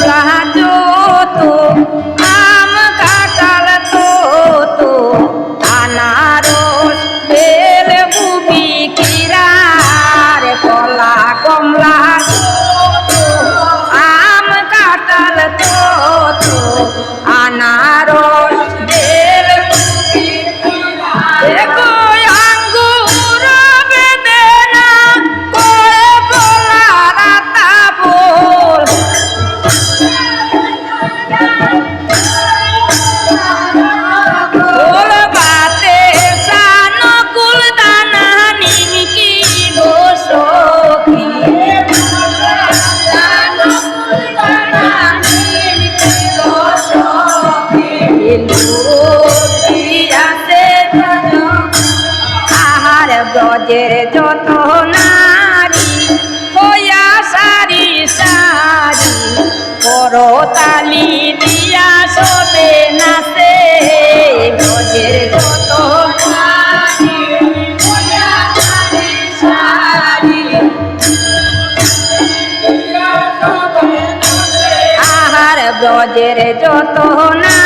সাহায্য তো ব্রজের যত নারী হইয়া সারি সারি করতালি দিয়া সবে নাচে। ব্রজের যত ব্রজের যত না